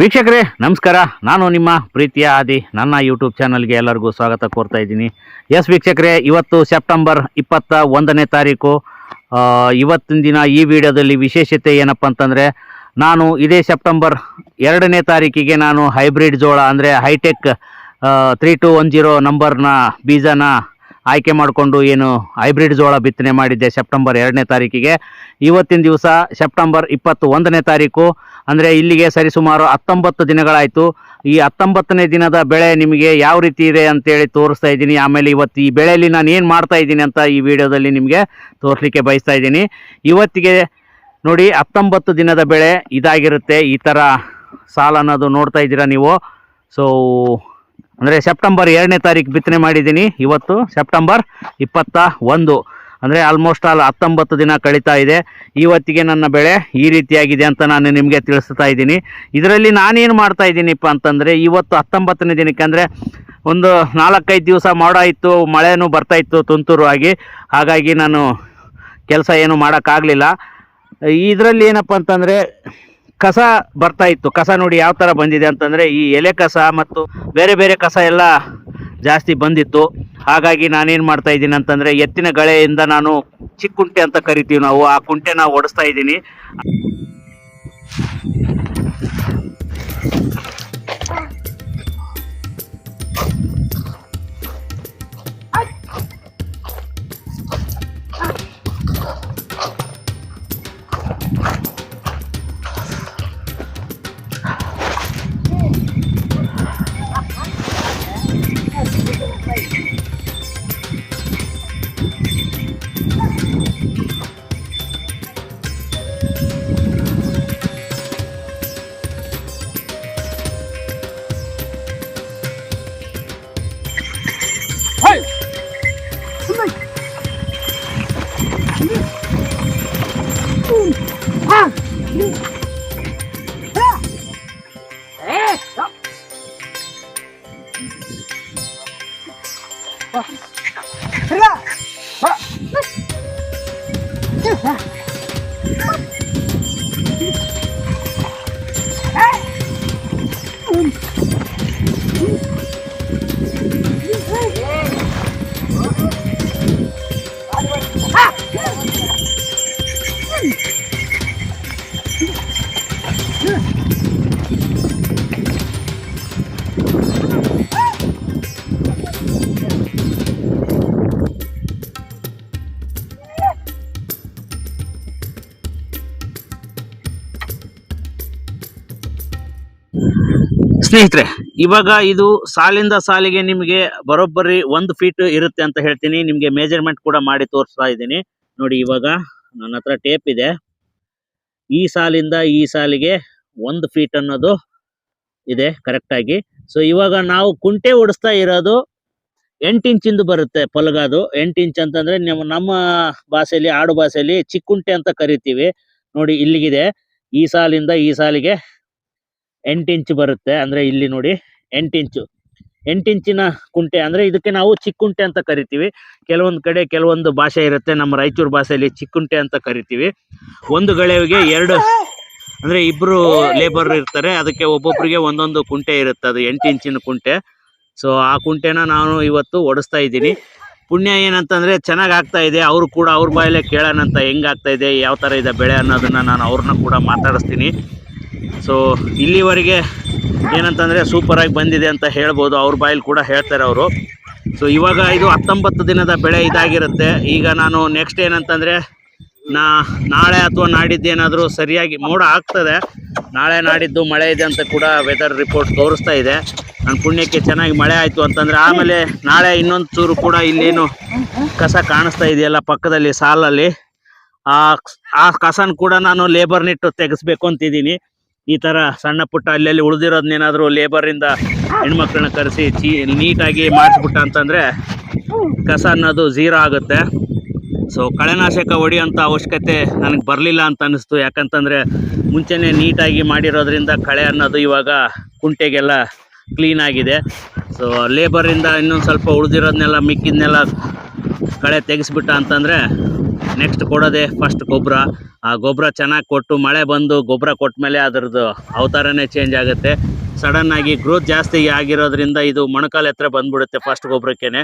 ವೀಕ್ಷಕರೇ, ನಮಸ್ಕಾರ. ನಾನು ನಿಮ್ಮ ಪ್ರೀತಿಯ ಆದಿ, ನನ್ನ ಯೂಟ್ಯೂಬ್ ಚಾನಲ್ಗೆ ಎಲ್ಲರಿಗೂ ಸ್ವಾಗತ ಕೋರ್ತಾ ಇದ್ದೀನಿ. ಎಸ್ ವೀಕ್ಷಕರೇ, ಇವತ್ತು ಸೆಪ್ಟೆಂಬರ್ ಇಪ್ಪತ್ತ ಒಂದನೇ ತಾರೀಕು. ಇವತ್ತಿನ ದಿನ ಈ ವಿಡಿಯೋದಲ್ಲಿ ವಿಶೇಷತೆ ಏನಪ್ಪ ಅಂತಂದರೆ, ನಾನು ಇದೇ ಸೆಪ್ಟೆಂಬರ್ ಎರಡನೇ ತಾರೀಕಿಗೆ ನಾನು ಹೈಬ್ರಿಡ್ ಜೋಳ, ಅಂದರೆ hitech three two one zero ನಂಬರ್ನ ಬೀಜನ ಆಯ್ಕೆ ಮಾಡಿಕೊಂಡು ಏನು ಹೈಬ್ರಿಡ್ ಜೋಳ ಬಿತ್ತನೆ ಮಾಡಿದ್ದೆ ಸೆಪ್ಟೆಂಬರ್ ಎರಡನೇ ತಾರೀಕಿಗೆ. ಇವತ್ತಿನ ದಿವಸ ಸೆಪ್ಟೆಂಬರ್ ಇಪ್ಪತ್ತು ಒಂದನೇ ತಾರೀಕು. ಅಂದರೆ ಇಲ್ಲಿಗೆ ಸರಿಸುಮಾರು ಹತ್ತೊಂಬತ್ತು ದಿನಗಳಾಯಿತು. ಈ ಹತ್ತೊಂಬತ್ತನೇ ದಿನದ ಬೆಳೆ ನಿಮಗೆ ಯಾವ ರೀತಿ ಇದೆ ಅಂತೇಳಿ ತೋರಿಸ್ತಾ ಇದ್ದೀನಿ. ಆಮೇಲೆ ಇವತ್ತು ಈ ಬೆಳೆಯಲ್ಲಿ ನಾನು ಏನು ಮಾಡ್ತಾ ಇದ್ದೀನಿ ಅಂತ ಈ ವಿಡಿಯೋದಲ್ಲಿ ನಿಮಗೆ ತೋರಿಸ್ಲಿಕ್ಕೆ ಬಯಸ್ತಾ ಇದ್ದೀನಿ. ಇವತ್ತಿಗೆ ನೋಡಿ ಹತ್ತೊಂಬತ್ತು ದಿನದ ಬೆಳೆ ಇದಾಗಿರುತ್ತೆ. ಈ ಥರ ಸಾಲ ಅನ್ನೋದು ನೋಡ್ತಾ ಇದ್ದೀರಾ ನೀವು. ಸೊ ಅಂದರೆ ಸೆಪ್ಟೆಂಬರ್ ಎರಡನೇ ತಾರೀಕು ಬಿತ್ತನೆ ಮಾಡಿದ್ದೀನಿ. ಇವತ್ತು ಸೆಪ್ಟೆಂಬರ್ ಇಪ್ಪತ್ತ ಒಂದು. ಅಂದರೆ ಆಲ್ಮೋಸ್ಟ್ ಆಲ್ ಹತ್ತೊಂಬತ್ತು ದಿನ ಕಳೀತಾ ಇದೆ. ಇವತ್ತಿಗೆ ನನ್ನ ಬೆಳೆ ಈ ರೀತಿಯಾಗಿದೆ ಅಂತ ನಾನು ನಿಮಗೆ ತಿಳಿಸ್ತಾ ಇದ್ದೀನಿ. ಇದರಲ್ಲಿ ನಾನೇನು ಮಾಡ್ತಾ ಇದ್ದೀನಿಪ್ಪ ಅಂತಂದರೆ, ಇವತ್ತು ಹತ್ತೊಂಬತ್ತನೇ ದಿನಕ್ಕೆ ಅಂದರೆ ಒಂದು ನಾಲ್ಕೈದು ದಿವಸ ಮೋಡ ಇತ್ತು, ಮಳೆನೂ ಬರ್ತಾ ಇತ್ತು ತುಂತುರು ಆಗಿ. ಹಾಗಾಗಿ ನಾನು ಕೆಲಸ ಏನು ಮಾಡೋಕ್ಕಾಗಲಿಲ್ಲ. ಇದರಲ್ಲಿ ಏನಪ್ಪ ಅಂತಂದರೆ, ಕಸ ಬರ್ತಾ ಇತ್ತು. ಕಸ ನೋಡಿ ಯಾವ ಥರ ಬಂದಿದೆ ಅಂತಂದರೆ, ಈ ಎಲೆ ಕಸ ಮತ್ತು ಬೇರೆ ಬೇರೆ ಕಸ ಎಲ್ಲ ಜಾಸ್ತಿ ಬಂದಿತ್ತು. ಹಾಗಾಗಿ ನಾನೇನು ಮಾಡ್ತಾ ಇದ್ದೀನಿ ಅಂತಂದರೆ ಎತ್ತಿನ ಗಳೆಯಿಂದ ನಾನು ಚಿಕ್ಕ ಕುಂಟೆ ಅಂತ ಕರಿತೀವಿ ನಾವು. ಆ ಕುಂಟೆನ ಓಡಿಸ್ತಾ ಇದ್ದೀನಿ. Sunay. Ah! ಸ್ನೇಹಿತರೆ, ಇವಾಗ ಇದು ಸಾಲಿಂದ ಸಾಲಿಗೆ ನಿಮಗೆ ಬರೋಬ್ಬರಿ ಒಂದು ಫೀಟ್ ಇರುತ್ತೆ ಅಂತ ಹೇಳ್ತೀನಿ. ನಿಮಗೆ ಮೇಜರ್ಮೆಂಟ್ ಕೂಡ ಮಾಡಿ ತೋರಿಸ್ತಾ ಇದ್ದೀನಿ. ನೋಡಿ ಇವಾಗ ನನ್ನ ಹತ್ರ ಟೇಪ್ ಇದೆ. ಈ ಸಾಲಿಂದ ಈ ಸಾಲಿಗೆ ಒಂದು ಫೀಟ್ ಅನ್ನೋದು ಇದೆ ಕರೆಕ್ಟಾಗಿ ಸೊ ಇವಾಗ ನಾವು ಕುಂಟೆ ಓಡಿಸ್ತಾ ಇರೋದು ಎಂಟು ಇಂಚಿಂದು ಬರುತ್ತೆ ಪಲ್ಗಾದು. ಎಂಟು ಇಂಚ್ ಅಂತಂದ್ರೆ ನಮ್ಮ ನಮ್ಮ ಭಾಷೆಯಲ್ಲಿ, ಆಡು ಭಾಷೆಯಲ್ಲಿ ಚಿಕ್ಕುಂಟೆ ಅಂತ ಕರಿತೀವಿ. ನೋಡಿ ಇಲ್ಲಿಗಿದೆ. ಈ ಸಾಲಿಂದ ಈ ಸಾಲಿಗೆ ಎಂಟು ಇಂಚ್ ಬರುತ್ತೆ. ಅಂದ್ರೆ ಇಲ್ಲಿ ನೋಡಿ ಎಂಟು ಇಂಚು. ಎಂಟು ಇಂಚಿನ ಕುಂಟೆ, ಅಂದ್ರೆ ಇದಕ್ಕೆ ನಾವು ಚಿಕ್ಕುಂಟೆ ಅಂತ ಕರಿತೀವಿ. ಕೆಲವೊಂದು ಕಡೆ ಕೆಲವೊಂದು ಭಾಷೆ ಇರುತ್ತೆ. ನಮ್ಮ ರಾಯಚೂರು ಭಾಷೆಯಲ್ಲಿ ಚಿಕ್ಕುಂಟೆ ಅಂತ ಕರಿತೀವಿ. ಒಂದು ಗಳಿಗೆ ಎರಡು, ಅಂದ್ರೆ ಇಬ್ರು ಲೇಬರ್ ಇರ್ತಾರೆ. ಅದಕ್ಕೆ ಒಬ್ಬೊಬ್ರಿಗೆ ಒಂದೊಂದು ಕುಂಟೆ ಇರುತ್ತೆ. ಅದು ಎಂಟು ಇಂಚಿನ ಕುಂಟೆ. ಸೊ ಆ ಕುಂಟೆನ ನಾನು ಇವತ್ತು ಓಡಿಸ್ತಾ ಇದ್ದೀನಿ. ಪುಣ್ಯ ಏನಂತಂದ್ರೆ ಚೆನ್ನಾಗ್ ಆಗ್ತಾ ಇದೆ. ಅವರು ಕೂಡ ಅವ್ರ ಬಾಯಲ್ಲೇ ಕೇಳೋಣ ಅಂತ ಹೆಂಗ್ ಆಗ್ತಾ ಇದೆ, ಯಾವ ತರ ಇದೆ ಬೆಳೆ ಅನ್ನೋದನ್ನ ನಾನು ಅವ್ರನ್ನ ಕೂಡ ಮಾತಾಡಿಸ್ತೀನಿ. ಸೊ ಇಲ್ಲಿವರೆಗೆ ಏನಂತಂದರೆ ಸೂಪರ್ ಆಗಿ ಬಂದಿದೆ ಅಂತ ಹೇಳ್ಬೋದು. ಅವ್ರ ಬಾಯಲ್ಲಿ ಕೂಡ ಹೇಳ್ತಾರೆ ಅವರು. ಸೊ ಇವಾಗ ಇದು ಹತ್ತೊಂಬತ್ತು ದಿನದ ಬೆಳೆ ಇದಾಗಿರುತ್ತೆ. ಈಗ ನಾನು ನೆಕ್ಸ್ಟ್ ಏನಂತಂದ್ರೆ ನಾ, ನಾಳೆ ಅಥವಾ ನಾಡಿದ್ದು ಏನಾದರೂ ಸರಿಯಾಗಿ ಮೋಡ ಆಗ್ತದೆ. ನಾಳೆ ನಾಡಿದ್ದು ಮಳೆ ಇದೆ ಅಂತ ಕೂಡ ವೆದರ್ ರಿಪೋರ್ಟ್ ತೋರಿಸ್ತಾ ಇದೆ. ನನ್ನ ಪುಣ್ಯಕ್ಕೆ ಚೆನ್ನಾಗಿ ಮಳೆ ಆಯಿತು ಅಂತಂದರೆ ಆಮೇಲೆ ನಾಳೆ ಇನ್ನೊಂದು ಚೂರು ಕೂಡ ಇಲ್ಲೇನು ಕಸ ಕಾಣಿಸ್ತಾ ಇದೆಯಲ್ಲ ಪಕ್ಕದಲ್ಲಿ ಸಾಲಲ್ಲಿ. ಆ ಆ ಕಸನ ಕೂಡ ನಾನು ಲೇಬರ್ನಿಟ್ಟು ತೆಗೆಸ್ಬೇಕು ಅಂತಿದ್ದೀನಿ. ಈ ತರ ಸಣ್ಣ ಪುಟ್ಟ ಅಲ್ಲಲ್ಲಿ ಉಳಿದಿರೋದ್ನೇನಾದ್ರೂ ಲೇಬರ್ ಇಂದ ಹೆಣ್ಮಕ್ಳನ್ನ ಕರೆಸಿ ಚೀ ನೀಟಾಗಿ ಮಾಡಿಸ್ಬಿಟ್ಟ ಅಂತಂದ್ರೆ ಕಸ ಅನ್ನೋದು ಝೀರೋ ಆಗುತ್ತೆ. ಸೊ ಕಳೆನಾಶಕ ಹೊಡಿಯೋಂಥ ಅವಶ್ಯಕತೆ ನನಗೆ ಬರಲಿಲ್ಲ ಅಂತ ಅನ್ನಿಸ್ತು. ಯಾಕಂತಂದರೆ ಮುಂಚೆನೇ ನೀಟಾಗಿ ಮಾಡಿರೋದ್ರಿಂದ ಕಳೆ ಅನ್ನೋದು ಇವಾಗ ಕುಂಟೆಗೆಲ್ಲ ಕ್ಲೀನ್ ಆಗಿದೆ. ಸೊ ಲೇಬರಿಂದ ಇನ್ನೊಂದು ಸ್ವಲ್ಪ ಉಳಿದಿರೋದನ್ನೆಲ್ಲ ಮಿಕ್ಕಿದ್ನೆಲ್ಲ ಕಳೆ ತೆಗೆಸ್ಬಿಟ್ಟ ಅಂತಂದರೆ ನೆಕ್ಸ್ಟ್ ಕೊಡೋದೆ ಫಸ್ಟ್ ಗೊಬ್ಬರ ಆ ಗೊಬ್ಬರ ಚೆನ್ನಾಗಿ ಕೊಟ್ಟು ಮಳೆ ಬಂದು ಗೊಬ್ಬರ ಕೊಟ್ಟ ಮೇಲೆ ಅದರದ್ದು ಅವತಾರನೇ ಚೇಂಜ್ ಆಗುತ್ತೆ. ಸಡನ್ ಆಗಿ ಗ್ರೋತ್ ಜಾಸ್ತಿ ಆಗಿರೋದ್ರಿಂದ ಇದು ಮೊಣಕಾಲು ಹತ್ರ ಬಂದ್ಬಿಡುತ್ತೆ ಫಸ್ಟ್ ಗೊಬ್ಬರಕ್ಕೇನೆ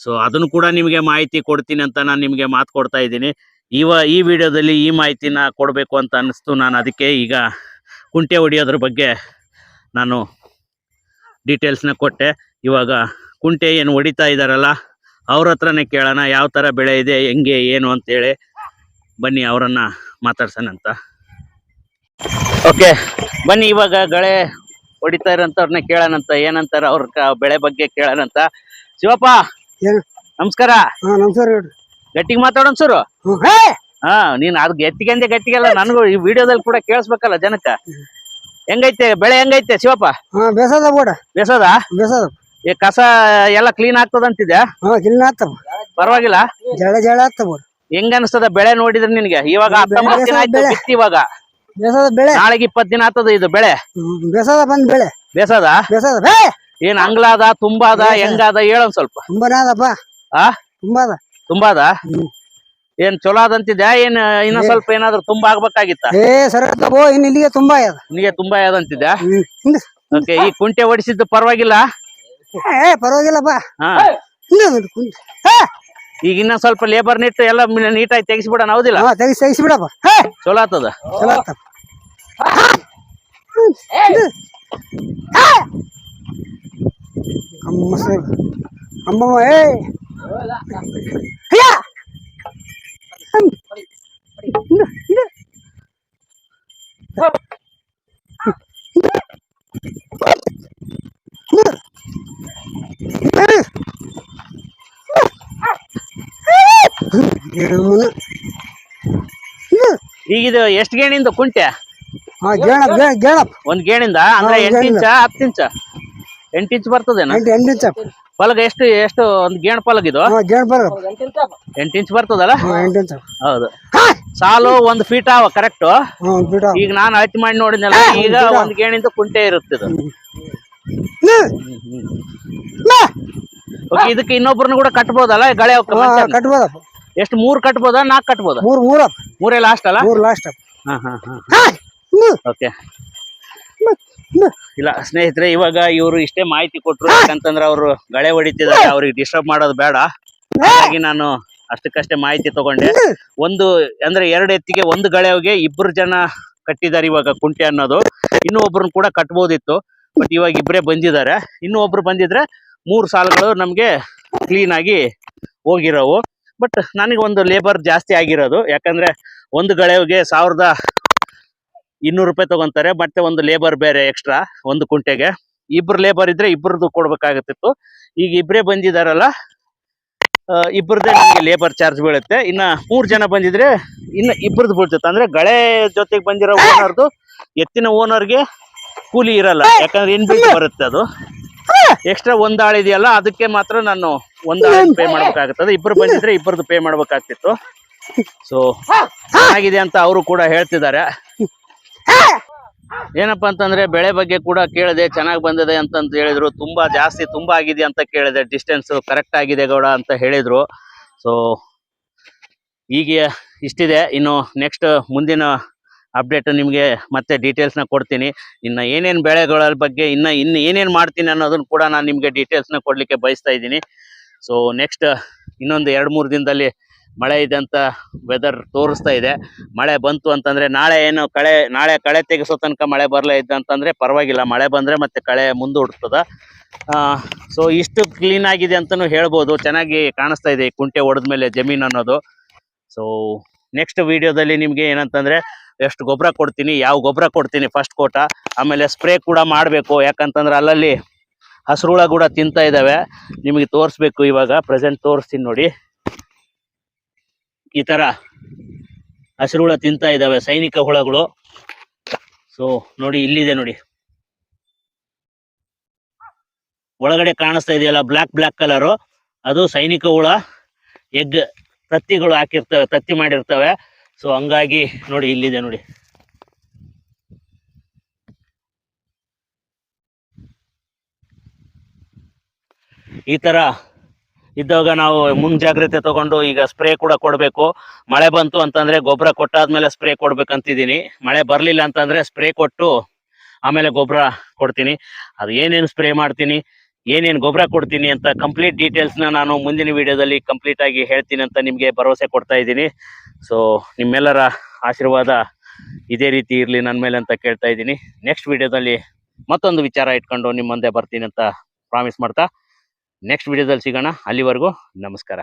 ಸೊ ಅದನ್ನು ಕೂಡ ನಿಮಗೆ ಮಾಹಿತಿ ಕೊಡ್ತೀನಿ ಅಂತ ನಾನು ನಿಮಗೆ ಮಾತು ಕೊಡ್ತಾ ಇದ್ದೀನಿ. ಇವ, ಈ ವಿಡಿಯೋದಲ್ಲಿ ಈ ಮಾಹಿತಿನ ಕೊಡಬೇಕು ಅಂತ ಅನ್ನಿಸ್ತು ನಾನು ಅದಕ್ಕೆ ಈಗ ಕುಂಟೆ ಹೊಡಿಯೋದ್ರ ಬಗ್ಗೆ ನಾನು ಡೀಟೇಲ್ಸ್ನ ಕೊಟ್ಟೆ. ಇವಾಗ ಕುಂಟೆ ಏನು ಹೊಡಿತಾ ಇದ್ದಾರಲ್ಲ ಅವ್ರ ಹತ್ರನೇ ಕೇಳೋಣ ಯಾವ ಥರ ಬೆಳೆ ಇದೆ ಹೆಂಗೆ ಏನು ಅಂತೇಳಿ ಬನ್ನಿ ಅವರನ್ನ ಮಾತಾಡ್ಸೋಣ ಅಂತ. ಓಕೆ ಬನ್ನಿ ಇವಾಗ ಗಳೆ ಹೊಡಿತಾ ಇರೋಂಥವ್ರನ್ನ ಕೇಳೋಣಂತ ಏನಂತಾರ ಅವ್ರ ಬೆಳೆ ಬಗ್ಗೆ ಕೇಳೋಣಂತ ಶಿವಪ್ಪ? ನಮಸ್ಕಾರ. ನಮಸ್ಕಾರ ಗಟ್ಟಿಗೆ ಮಾತಾಡೋಣ ಸರ್. ಹೇ! ನೀನ್ ಅದ್ ಗಟ್ಟಿಗೆ ಗಟ್ಟಿಗೆಲ್ಲ ನನಗೂ ಈ ವಿಡಿಯೋದಲ್ಲಿ ಕೂಡ ಕೇಳಿಸ್ಬೇಕಲ್ಲ ಜನಕ್ಕ. ಹೆಂಗೈತೆ ಬೆಳೆ ಹೆಂಗೈತೆ ಶಿವಪ್ಪ? ಬೇಸೋದ ಬೇಸದ ಬೇಸದ ಈ ಕಸ ಎಲ್ಲ ಕ್ಲೀನ್ ಆಗ್ತದ ಹಾ ಗಿಲ್ಲ ಆತವ ಪರವಾಗಿಲ್ಲ. ಜಳ ಜಳ ಆತ ಬೋಡ. ಹೆಂಗ ಅನಿಸ್ತದ ಬೆಳೆ ನೋಡಿದ್ರೆ ನಿನ್ಗೆ? ಇವಾಗ ಹತ್ತೊಂಬತ್ತು ದಿನ ಆಯ್ತು ಬೆಳೆ. ಬಿತ್ತಿ ಇವಾಗ. ಬೇಸದ ಬೆಳೆ. ನಾಳೆಗೆ ಇಪ್ಪತ್ ದಿನ ಆಗ್ತದ ಇದು ಬೆಳೆ. ಹ್ಮ್, ಬೇಸದ ಬಂದ್ ಬೆಳೆ. ಬೇಸದ ಬೇಸದ ಬೇ ಏನ್ ಅಂಗ್ಲಾದ ತುಂಬಾದ ಬೇಸದ. ಹೆಂಗಾದ ಹೇಳೊಂದ್ ಸ್ವಲ್ಪ. ತುಂಬಾನೇ ಅದಪ್ಪ ಆ? ತುಂಬಾ ಅದ. ತುಂಬಾದ ಹ್ಮ್. ಏನ್ ಚಲೋ ಅದಂತಿದ್ಯಾ ಏನ್ ಇನ್ನ ಸ್ವಲ್ಪ ಏನಾದ್ರು ತುಂಬಾ ಆಗ್ಬೇಕಾಗಿತ್ತ? ಏ ಸರ ತಗೋ ಇನ್ ಇಲ್ಲಿಗೆ ತುಂಬಾ ಅದ ನಿನಗೆ ತುಂಬಾ ಯಾವ್ದಂತಿದ್ಯಾ ಹ್ಮ್. ಓಕೆ ಈ ಕುಂಟೆ ಹೊಡಿಸಿದ್ದು ಪರವಾಗಿಲ್ಲ. ಏ ಪರವಾಗಿಲ್ಲಪ್ಪ ಹಾ. ಹಿಂದೆ ಒಂದು ಕುಂತ್. ಹೇ! ಈಗ ಇನ್ನ ಸ್ವಲ್ಪ ಲೇಬರ್ ನಿಟ್ಟು ಎಲ್ಲ ನೀಟಾಗಿ ತೆಗಿಸ್ಬಿಡೋಣ ಹೌದಿಲ್ಲ? ಹಾ ತೆಗಿಸಿ ತೆಗಿಸಿ ಬಿಡಪ್ಪ ಹೇ! ಚಲೋ ಆಗ್ತದ? ಚಲೋ ಅಮ್ಮ ಸರ್ ಅಮ್ಮಮ್ಮ ಏ! ಹ್ಮ್. ಹಿಂದೆ. ಹಿಂದೆ. ಎರಡು ಮೂರು. ಹಿಂದೆ. ಈಗ ಇದು ಎಷ್ಟ್ ಗೇಣಿಂದ ಕುಂಟೆ ಒಂದ್ ಗೇಣಿಂದ? ಅಂದ್ರೆ ಎಂಟು. ಇಂಚ ಹತ್ತು ಇಂಚ? ಎಂಟ್ ಇಂಚ್ ಬರ್ತದೇನ? ಪಲಗ ಎಷ್ಟು ಎಷ್ಟು ಒಂದ್ ಗೇಣ್ ಪಲಗ ಇದು? ಎಂಟು ಇಂಚ್ ಬರ್ತದಲ್ಲ? ಹೌದು. ಸಾಲು ಒಂದ್ ಫೀಟ್ ಅವ ಕರೆಕ್ಟ್ ಈಗ ನಾನು ಅಳತೆ ಮಾಡಿ ನೋಡಿದ್ನಲ್ಲ ಈಗ? ಒಂದ್ ಗೇಣಿಂದ ಕುಂಟೆ ಇರುತ್ತೆ ಇದು. ಇದಕ್ಕೆ ಇನ್ನೊಬ್ರನ್ನ ಕೂಡ ಕಟ್ಬೋದಲ್ಲ ಗಳೆ? ಕಟ್ಬೋದಪ್ಪ. ಎಷ್ಟು ಮೂರ್ ಕಟ್ಬೋದಾ ನಾಲ್ಕು ಕಟ್ಬೋದಾ? ಮೂರ್ ಮೂರ್ ಮೂರೇ ಲಾಸ್ಟ್ ಅಲ್ಲ? ಮೂರ್ ಲಾಸ್ಟ್ ಹಾ ಹಾ ಹಾ ಹಾ, ಓಕೆ. ಇಲ್ಲ ಸ್ನೇಹಿತರೆ ಇವಾಗ ಇವರು ಇಷ್ಟೇ ಮಾಹಿತಿ ಕೊಟ್ರು. ಯಾಕಂತಂದ್ರೆ ಅವರು ಗಳೆ ಹೊಡಿತಿದ್ದಾರೆ ಅವ್ರಿಗೆ ಡಿಸ್ಟರ್ಬ್ ಮಾಡೋದು ಬೇಡ. ಹಾಗಾಗಿ ನಾನು ಅಷ್ಟಕ್ಕಷ್ಟೇ ಮಾಹಿತಿ ತಗೊಂಡೆ. ಒಂದು ಅಂದ್ರೆ ಎರಡು ಎತ್ತಿಗೆ ಒಂದು ಗಳೆಗೆ ಇಬ್ರು ಜನ ಕಟ್ಟಿದ್ದಾರೆ ಇವಾಗ ಕುಂಟೆ ಅನ್ನೋದು. ಇನ್ನೂ ಒಬ್ರನ್ನ ಕೂಡ ಕಟ್ಬೋದಿತ್ತು. ಬಟ್ ಇವಾಗ ಇಬ್ಬರೇ ಬಂದಿದ್ದಾರೆ. ಇನ್ನೂ ಒಬ್ರು ಬಂದಿದ್ರೆ ಮೂರು ಸಾಲುಗಳು ನಮಗೆ ಕ್ಲೀನ್ ಆಗಿ ಹೋಗಿರೋವು. ಬಟ್ ನನಗೆ ಒಂದು ಲೇಬರ್ ಜಾಸ್ತಿ ಆಗಿರೋದು. ಯಾಕಂದ್ರೆ ಒಂದು ಗಳೆಗೆ ಸಾವಿರದ ಇನ್ನೂರು ರೂಪಾಯಿ ತಗೊಂತಾರೆ. ಮತ್ತೆ ಒಂದು ಲೇಬರ್ ಬೇರೆ ಎಕ್ಸ್ಟ್ರಾ ಒಂದು ಕುಂಟೆಗೆ. ಇಬ್ರು ಲೇಬರ್ ಇದ್ರೆ ಇಬ್ರದ್ದು ಕೊಡ್ಬೇಕಾಗತ್ತಿತ್ತು. ಈಗ ಇಬ್ಬರೇ ಬಂದಿದಾರಲ್ಲ ಇಬ್ಬರದೇ ನಮಗೆ ಲೇಬರ್ ಚಾರ್ಜ್ ಬೀಳುತ್ತೆ. ಇನ್ನ ಮೂರ್ ಜನ ಬಂದಿದ್ರೆ ಇನ್ನ ಇಬ್ರದ್ದು ಬೀಳ್ತಿತ್ತು ಅಂದ್ರೆ ಗಳೆ ಜೊತೆಗೆ ಬಂದಿರೋ ಓನರ್ದು ಎತ್ತಿನ ಓನರ್ಗೆ ಕೂಲಿ ಇರಲ್ಲ. ಯಾಕಂದ್ರೆ ಇನ್ ಬಿಲ್ಟ್ ಬರುತ್ತೆ ಅದು. ಎಕ್ಸ್ಟ್ರಾ ಒಂದ್ ಆಳ್ ಇದೆಯಲ್ಲ ಅದಕ್ಕೆ ಮಾತ್ರ ನಾನು ಒಂದ್ ಆಳ್? ಪೇ ಮಾಡ್ಬೇಕಾಗುತ್ತದೆ. ಇಬ್ರು ಬಂದಿದ್ರೆ ಇಬ್ಬರದ್ದು ಪೇ ಮಾಡ್ಬೇಕಾಗ್ತಿತ್ತು. ಸೊ ಚೆನ್ನಾಗಿದೆ ಅಂತ ಅವರು ಕೂಡ ಹೇಳ್ತಿದ್ದಾರೆ. ಏನಪ್ಪಾ ಅಂತಂದ್ರೆ ಬೆಳೆ ಬಗ್ಗೆ ಕೂಡ ಕೇಳಿದೆ ಚೆನ್ನಾಗಿ ಬಂದಿದೆ ಅಂತಂತ ಹೇಳಿದ್ರು ತುಂಬಾ ಜಾಸ್ತಿ ತುಂಬಾ ಆಗಿದೆ ಅಂತ ಕೇಳಿದೆ ಡಿಸ್ಟೆನ್ಸ್ ಕರೆಕ್ಟ್ ಆಗಿದೆ ಗೌಡ ಅಂತ ಹೇಳಿದ್ರು. ಸೊ ಈಗ ಇಷ್ಟಿದೆ. ಇನ್ನು ನೆಕ್ಸ್ಟ್ ಮುಂದಿನ ಅಪ್ಡೇಟ್ ನಿಮಗೆ ಮತ್ತೆ ಡೀಟೇಲ್ಸ್ನ ಕೊಡ್ತೀನಿ. ಇನ್ನು ಏನೇನು ಬೆಳೆಗಳ ಬಗ್ಗೆ ಇನ್ನು ಇನ್ನು ಏನೇನು ಮಾಡ್ತೀನಿ ಅನ್ನೋದನ್ನ ಕೂಡ ನಾನು ನಿಮಗೆ ಡೀಟೇಲ್ಸ್ನ ಕೊಡಲಿಕ್ಕೆ ಬಯಸ್ತಾ ಇದ್ದೀನಿ. ಸೊ ನೆಕ್ಸ್ಟ್ ಇನ್ನೊಂದು ಎರಡು ಮೂರು ದಿನದಲ್ಲಿ ಮಳೆ ಇದೆ ಅಂತ ವೆದರ್ ತೋರಿಸ್ತಾ ಇದೆ. ಮಳೆ ಬಂತು ಅಂತಂದ್ರೆ ನಾಳೆ ಏನು ಕಳೆ, ನಾಳೆ ಕಳೆ ತೆಗೆಸೋ ತನಕ ಮಳೆ ಬರಲೇ ಇದ್ದ ಅಂತಂದ್ರೆ ಪರವಾಗಿಲ್ಲ. ಮಳೆ ಬಂದ್ರೆ ಮತ್ತೆ ಕಳೆ ಮುಂದೂಡ್ತದ. ಸೊ ಇಷ್ಟು ಕ್ಲೀನ್ ಆಗಿದೆ ಅಂತಲೂ ಹೇಳ್ಬೋದು. ಚೆನ್ನಾಗಿ ಕಾಣಿಸ್ತಾ ಇದೆ ಈ ಕುಂಟೆ ಹೊಡೆದ್ಮೇಲೆ ಜಮೀನು ಅನ್ನೋದು. ಸೊ ನೆಕ್ಸ್ಟ್ ವಿಡಿಯೋದಲ್ಲಿ ನಿಮಗೆ ಏನಂತಂದ್ರೆ ಎಷ್ಟು ಗೊಬ್ಬರ ಕೊಡ್ತೀನಿ, ಯಾವ ಗೊಬ್ಬರ ಕೊಡ್ತೀನಿ ಫಸ್ಟ್ ಕೋಟ ಆಮೇಲೆ ಸ್ಪ್ರೇ ಕೂಡ ಮಾಡಬೇಕು, ಯಾಕಂತಂದ್ರೆ ಅಲ್ಲಲ್ಲಿ ಹಸಿರುಳ ಕೂಡ ತಿಂತಾ ಇದ್ದಾವೆ ನಿಮಗೆ ತೋರಿಸ್ಬೇಕು ಇವಾಗ ಪ್ರೆಸೆಂಟ್ ತೋರಿಸ್ತೀನಿ ನೋಡಿ. ಈ ತರ ಹಸಿರುಳ ತಿಂತಾ ಇದ್ದಾವೆ ಸೈನಿಕ ಹುಳಗಳು. ಸೊ ನೋಡಿ, ಇಲ್ಲಿದೆ ನೋಡಿ. ಒಳಗಡೆ ಕಾಣಿಸ್ತಾ ಇದೆಯಲ್ಲ ಬ್ಲಾಕ್ ಬ್ಲಾಕ್ ಕಲರು ಅದು ಸೈನಿಕ ಹುಳ, ಎಗ್ ತತ್ತಿಗಳು ಹಾಕಿರ್ತವೆ, ತತ್ತಿ ಮಾಡಿರ್ತವೆ. ಸೊ ಹಂಗಾಗಿ ನೋಡಿ ಇಲ್ಲಿದೆ ನೋಡಿ. ಈ ತರ ಇದ್ದಾಗ ನಾವು ಮುಂಜಾಗ್ರತೆ ತಗೊಂಡು ಈಗ ಸ್ಪ್ರೇ ಕೂಡ ಕೊಡಬೇಕು. ಮಳೆ ಬಂತು ಅಂತಂದ್ರೆ ಗೊಬ್ಬರ ಕೊಟ್ಟಾದ್ಮೇಲೆ ಸ್ಪ್ರೇ ಕೊಡ್ಬೇಕಂತಿದ್ದೀನಿ. ಮಳೆ ಬರಲಿಲ್ಲ ಅಂತಂದ್ರೆ ಸ್ಪ್ರೇ ಕೊಟ್ಟು ಆಮೇಲೆ ಗೊಬ್ಬರ ಕೊಡ್ತೀನಿ. ಅದು ಏನೇನು ಸ್ಪ್ರೇ ಮಾಡ್ತೀನಿ, ಏನೇನು ಗೊಬ್ಬರ ಕೊಡ್ತೀನಿ ಅಂತ ಕಂಪ್ಲೀಟ್ ಡೀಟೇಲ್ಸ್ನ ನಾನು ಮುಂದಿನ ವಿಡಿಯೋದಲ್ಲಿ ಕಂಪ್ಲೀಟ್ ಆಗಿ ಹೇಳ್ತೀನಿ ಅಂತ ನಿಮಗೆ ಭರವಸೆ ಕೊಡ್ತಾ ಇದ್ದೀನಿ. ಸೊ ನಿಮ್ಮೆಲ್ಲರ ಆಶೀರ್ವಾದ ಇದೇ ರೀತಿ ಇರಲಿ ನನ್ನ ಮೇಲೆ ಅಂತ ಕೇಳ್ತಾ ಇದ್ದೀನಿ. ನೆಕ್ಸ್ಟ್ ವಿಡಿಯೋದಲ್ಲಿ ಮತ್ತೊಂದು ವಿಚಾರ ಇಟ್ಕೊಂಡು ನಿಮ್ಮ ಮುಂದೆ ಬರ್ತೀನಿ ಅಂತ ಪ್ರಾಮಿಸ್ ಮಾಡ್ತಾ. ನೆಕ್ಸ್ಟ್ ವಿಡಿಯೋದಲ್ಲಿ ಸಿಗೋಣ. ಅಲ್ಲಿವರೆಗೂ ನಮಸ್ಕಾರ.